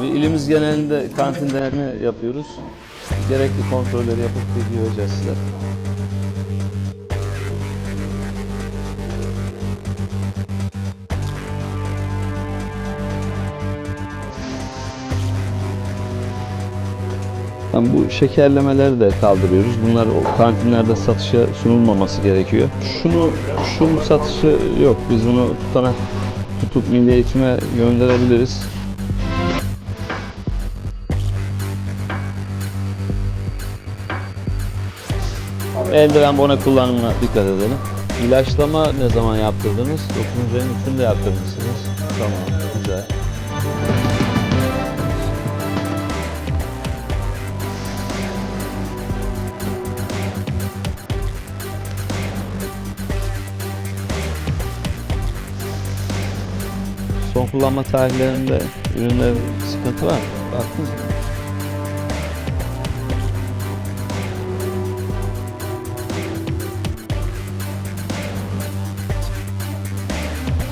tabii. İlimiz genelinde kantin denetimi yapıyoruz. Gerekli kontrolleri yapıp bilgi vereceğiz size. Yani bu şekerlemeleri de kaldırıyoruz. Bunlar o kantinlerde satışa sunulmaması gerekiyor. Şunu, şunun satışı yok. Biz bunu tutanak tutup milli eğitime gönderebiliriz. Eldiven bone kullanımına dikkat edelim. İlaçlama ne zaman yaptırdınız? 9. ayın üstünde yaptırmışsınız. Tamam, güzel. Son kullanma tarihlerinde ürünler sıkıntı var mı? Baktınız mı?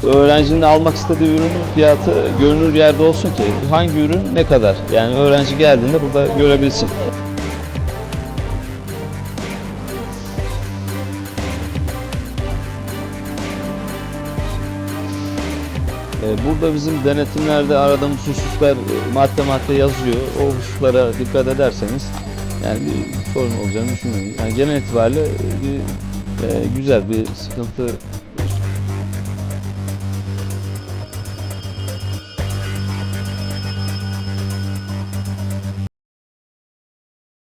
Öğrencinin almak istediği ürünün fiyatı görünür yerde olsun ki hangi ürün ne kadar? Yani öğrenci geldiğinde burada görebilsin. Ee, Burada bizim denetimlerde aradığımız hususlar e, madde madde yazıyor. O hususlara dikkat ederseniz yani bir sorun olacağını düşünmüyorum. Yani genel itibariyle bir, e, güzel bir sıkıntı